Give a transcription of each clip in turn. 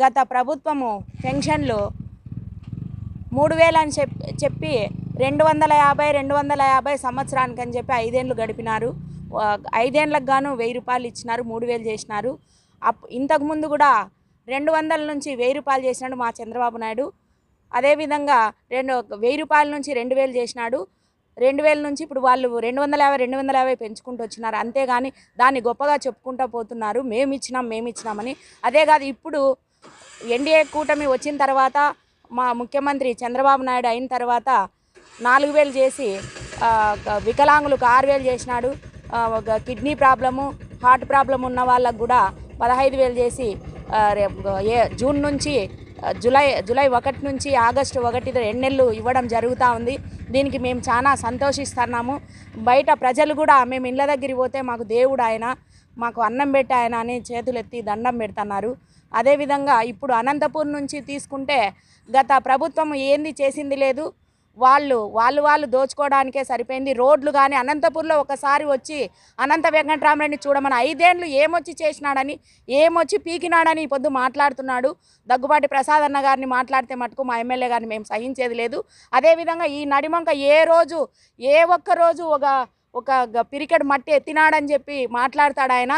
గత ప్రభుత్వము పెన్షన్లు మూడు వేలు అని చెప్పి చెప్పి రెండు వందల యాభై రెండు వందల యాభై సంవత్సరానికి అని చెప్పి ఐదేళ్ళు గడిపినారు. ఐదేండ్లకు ఐదేళ్ళకు గాను వెయ్యి రూపాయలు ఇచ్చినారు మూడు వేలు చేసినారు. అప్ ఇంతకుముందు కూడా రెండు వందల నుంచి వెయ్యి రూపాయలు చేసినాడు మా చంద్రబాబు నాయుడు. అదేవిధంగా రెండు వెయ్యి రూపాయల నుంచి రెండు వేలు చేసినాడు. రెండు వేల నుంచి ఇప్పుడు వాళ్ళు రెండు వందల యాభై రెండు వందల యాభై పెంచుకుంటూ వచ్చినారు. అంతేగాని దాన్ని గొప్పగా చెప్పుకుంటూ పోతున్నారు. మేమిచ్చినాం మేమిచ్చినామని. మేము ఇచ్చినామని అదే కాదు ఇప్పుడు ఎన్డీఏ కూటమి వచ్చిన తర్వాత మా ముఖ్యమంత్రి చంద్రబాబు నాయుడు అయిన తర్వాత నాలుగు వేలు చేసి వికలాంగులకు ఆరు వేలు చేసినాడు. ఒక కిడ్నీ ప్రాబ్లము హార్ట్ ప్రాబ్లం ఉన్న వాళ్ళకు కూడా పదహైదు వేలు చేసి ఏ జూన్ నుంచి జూలై జూలై ఒకటి నుంచి ఆగస్టు ఒకటి రెండు నెలలు ఇవ్వడం జరుగుతూ ఉంది. దీనికి మేము చాలా సంతోషిస్తున్నాము. బయట ప్రజలు కూడా మేము ఇళ్ళ దగ్గరికి పోతే మాకు దేవుడు ఆయన. మాకు అన్నం పెట్టి ఆయన అని చేతులెత్తి దండం పెడుతున్నారు. అదేవిధంగా ఇప్పుడు అనంతపూర్ నుంచి తీసుకుంటే గత ప్రభుత్వం ఏంది చేసింది లేదు. వాళ్ళు వాళ్ళు వాళ్ళు దోచుకోవడానికే సరిపోయింది. రోడ్లు కానీ అనంతపూర్లో ఒకసారి వచ్చి అనంత వెంకటరామరెడ్డి చూడమని ఐదేండ్లు ఏమొచ్చి చేసినాడని ఏమొచ్చి పీకినాడని ఈ పొద్దు మాట్లాడుతున్నాడు. దగ్గుబాటి ప్రసాద్ అన్న గారిని మాట్లాడితే మటుకు మా ఎమ్మెల్యే గారిని మేము సహించేది లేదు. అదేవిధంగా ఈ నడిమంక ఏ రోజు ఏ ఒక్క రోజు ఒక ఒక గ- పిరికెడు మట్టి ఎత్తినాడని చెప్పి మాట్లాడతాడు ఆయన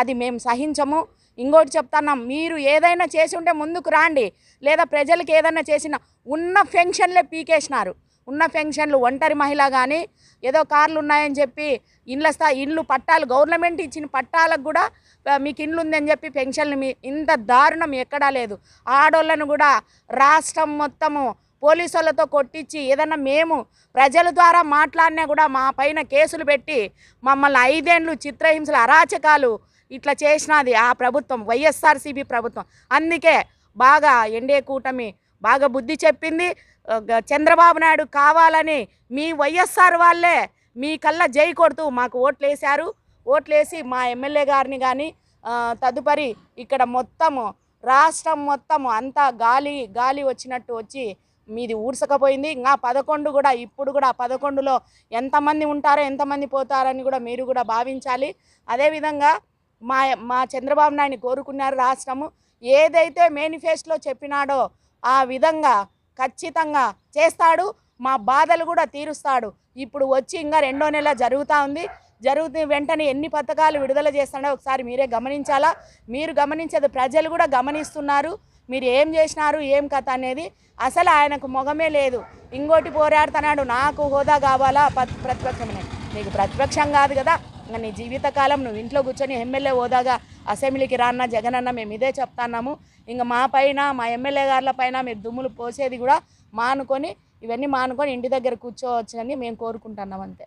అది మేము సహించము. ఇంకోటి చెప్తున్నాం మీరు ఏదైనా చేసి ఉంటే ముందుకు రాండి. లేదా ప్రజలకు ఏదైనా చేసిన ఉన్న ఫెన్షన్లే పీకేసినారు. ఉన్న ఫెన్షన్లు ఒంటరి మహిళ కానీ ఏదో కార్లు ఉన్నాయని చెప్పి ఇండ్ల స్థా ఇండ్లు పట్టాలు గవర్నమెంట్ ఇచ్చిన పట్టాలకు కూడా మీకు ఇండ్లు ఉందని చెప్పి పెన్షన్లు మీ ఇంత దారుణం ఎక్కడా లేదు. ఆడోళ్ళను కూడా రాష్ట్రం మొత్తము పోలీసులతో కొట్టించి ఏదన్నా మేము ప్రజల ద్వారా మాట్లాడినా కూడా మా పైన కేసులు పెట్టి మమ్మల్ని ఐదేండ్లు చిత్రహింసలు అరాచకాలు ఇట్లా చేసినది ఆ ప్రభుత్వం వైఎస్ఆర్సీపీ ప్రభుత్వం. అందుకే బాగా ఎన్డీఏ కూటమి బాగా బుద్ధి చెప్పింది. చంద్రబాబు నాయుడు కావాలని మీ వైఎస్ఆర్ వాళ్ళే మీ కల్లా జై కొడుతూ మాకు ఓట్లేశారు. ఓట్లేసి మా ఎమ్మెల్యే గారిని కానీ తదుపరి ఇక్కడ మొత్తము రాష్ట్రం మొత్తము అంతా గాలి గాలి వచ్చినట్టు వచ్చి మీది ఊడ్చకపోయింది. ఇంకా పదకొండు కూడా ఇప్పుడు కూడా పదకొండులో ఎంతమంది ఉంటారో ఎంతమంది పోతారని కూడా మీరు కూడా భావించాలి. అదేవిధంగా మా మా చంద్రబాబు నాయుడు కోరుకున్నారు రాష్ట్రము. ఏదైతే మేనిఫెస్టోలో చెప్పినాడో ఆ విధంగా ఖచ్చితంగా చేస్తాడు. మా బాధలు కూడా తీరుస్తాడు. ఇప్పుడు వచ్చి ఇంకా రెండో నెల జరుగుతూ ఉంది. జరుగుతున్న వెంటనే ఎన్ని పథకాలు విడుదల చేస్తాడో ఒకసారి మీరే గమనించాలా? మీరు గమనించేది ప్రజలు కూడా గమనిస్తున్నారు. మీరు ఏం చేసినారు ఏం కథ అనేది అసలు ఆయనకు మొగమే లేదు. ఇంకోటి పోరాడుతున్నాడు నాకు హోదా కావాలా? ప- నీకు ప్రతిపక్షం కాదు కదా. ఇంకా నీ జీవితకాలం నువ్వు ఇంట్లో కూర్చొని ఎమ్మెల్యే హోదాగా అసెంబ్లీకి రాన్న జగన్ అన్న మేము ఇదే చెప్తున్నాము. ఇంకా మా పైన మా ఎమ్మెల్యే గారుల పైన మీరు దుమ్ములు పోసేది కూడా మానుకొని ఇవన్నీ మానుకొని ఇంటి దగ్గర కూర్చోవచ్చని మేము కోరుకుంటున్నాం అంతే.